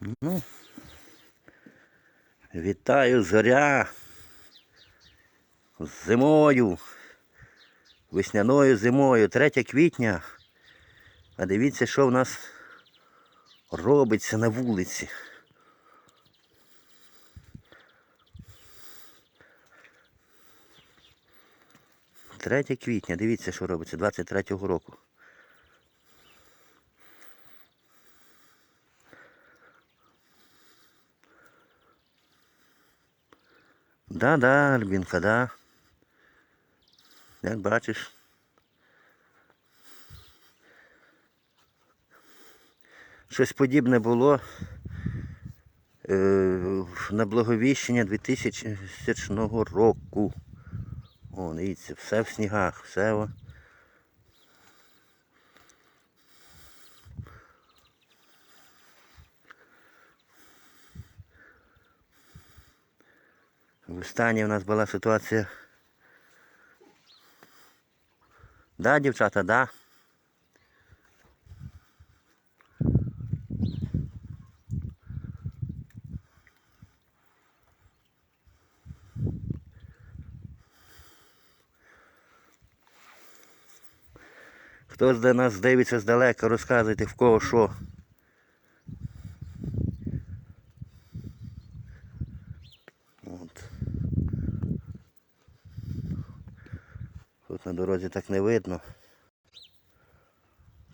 Ну, вітаю зоря з зимою, весняною зимою, 3 квітня. А дивіться, що в нас робиться на вулиці. Третє квітня, дивіться, що робиться 23-го року. Да, да, Альбінка, да. Як бачиш. Щось подібне було е, на благовіщення 2000 року. О, дивіться, все в снігах, все. В Останній у нас була ситуація. Да, дівчата, да. Хто з нас дивиться здалека, розказуйте в кого що. Тут на дорозі так не видно.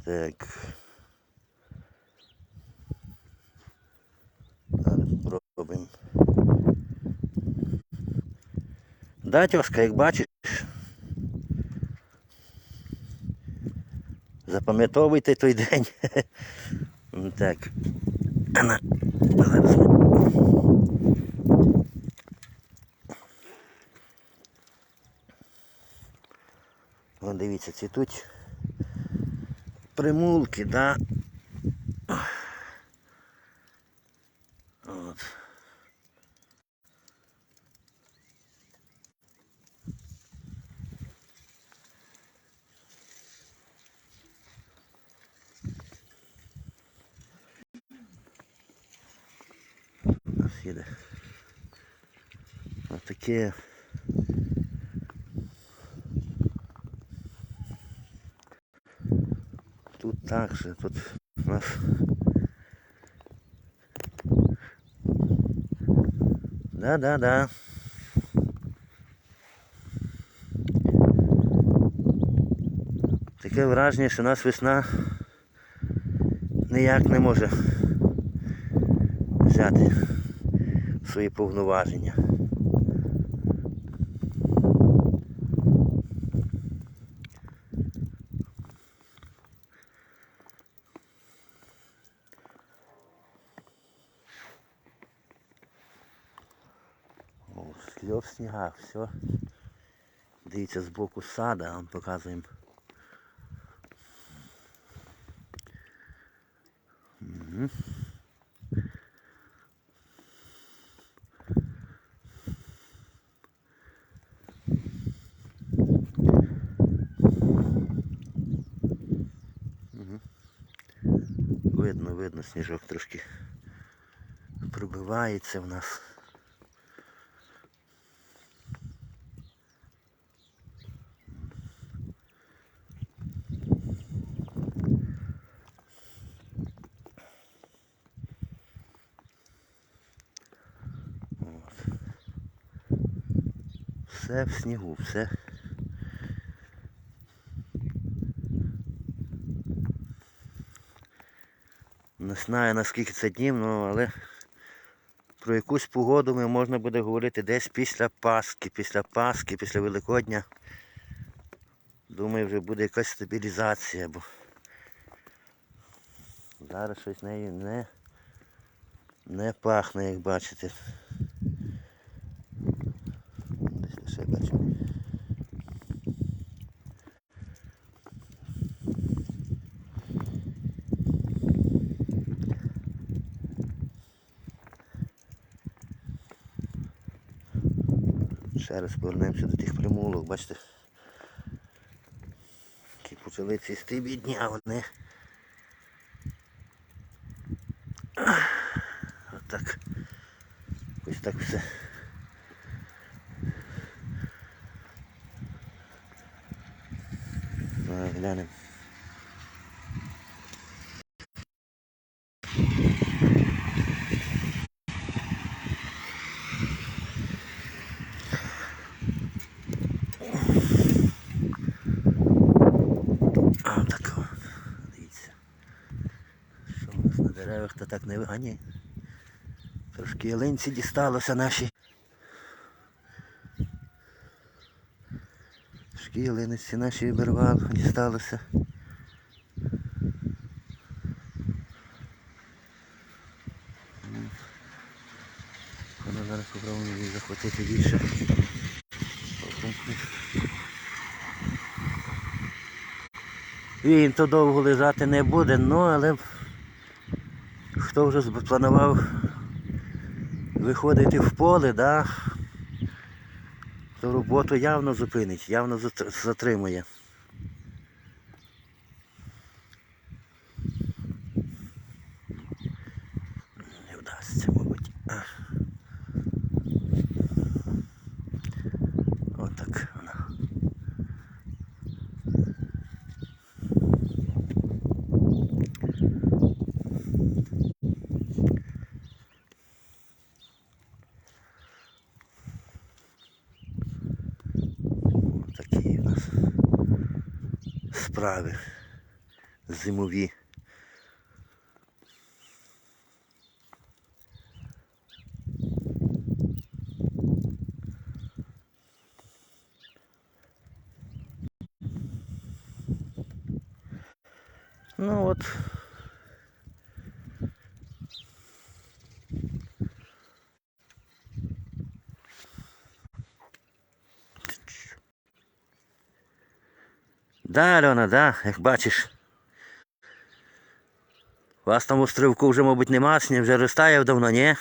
Так. Зараз спробуємо. Да, тьоска, як бачиш. Запам'ятовуйте той день. Так. Зараз О, дивіться, цвітуть примулки, да. От. У нас. Ось таке. Тут так же, тут у нас Да, да, да. Таке враження, що нас весна ніяк не може взяти свої повноваження. О, сльов в снігах, все. Дивіться з боку сада, вам показуємо. Мгм. Видно, видно, сніжок трошки пробивається в нас. Все в снігу, все. Не знаю наскільки це днів, ну, але про якусь погоду ми можна буде говорити десь після Пасхи, після Пасхи, після Великодня. Думаю, вже буде якась стабілізація, бо зараз щось нею не, не пахне, як бачите. Бачу. Ще раз повернемося до тих примулок, бачите. Які почали цвісти бідні, а вони так. Ось так все. Глянемо. А, так, дивіться. Що у нас на деревах то так не ви- Трошки ялинці дісталося наші. Трошки ялиниці наші обірвав, дісталося. М. Воно зараз попробуємо її захватити більше. Він то довго лежати не буде, ну але хто вже планував виходити в поле, да, то роботу явно зупинить, явно затримує. Не вдасться, мабуть. А. Отак вона. Такі у нас справи зимові. Ну от. Да, Альона, да, як бачиш. Вас там у стрибку вже, мабуть, нема, сніг вже розтаяв давно, ні?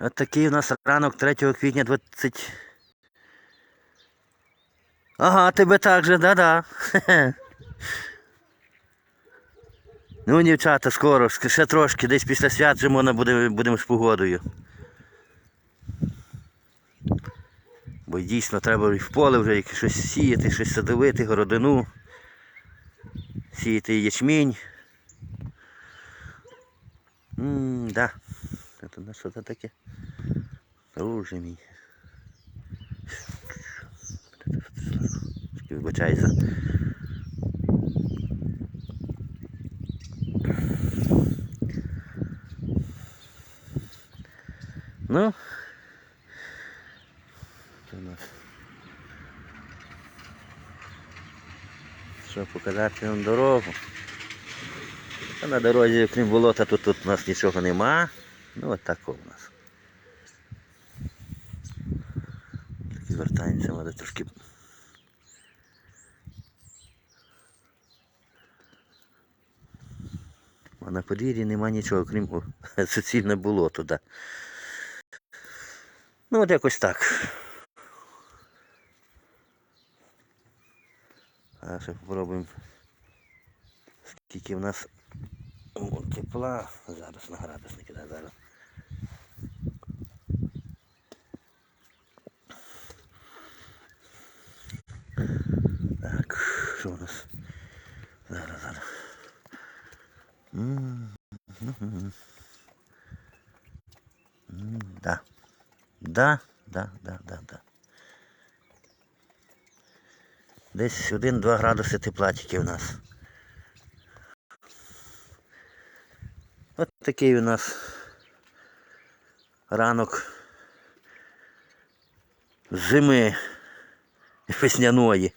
От такий у нас ранок 3 квітня 20. Ага, тебе так же, да-да. Ну, дівчата, скоро, ще трошки, десь після свят вже можна буде, будемо з погодою. Бо дійсно треба і в поле вже щось сіяти, щось садовити, городину, сіяти ячмінь. Ммм, да. Це на що це таке? Боже мій. Вибачайся. Ну, у нас. Що показати вам дорогу. А на дорозі, крім болота, тут, тут у нас нічого нема. Ну от так у нас. Тільки звертаємося, треба трошки. А на подвір'ї нема нічого, крім суцільне болото, да. Ну от якось так. А ще попробуємо. Скільки в нас о, тепла. Зараз на градусники, да, зараз. Так, що у нас? Зараз, зараз. М. М, Да. Да, да, да, да, да. Десь 1-2 градуси тепла тільки у нас. От такий у нас ранок зими весняної.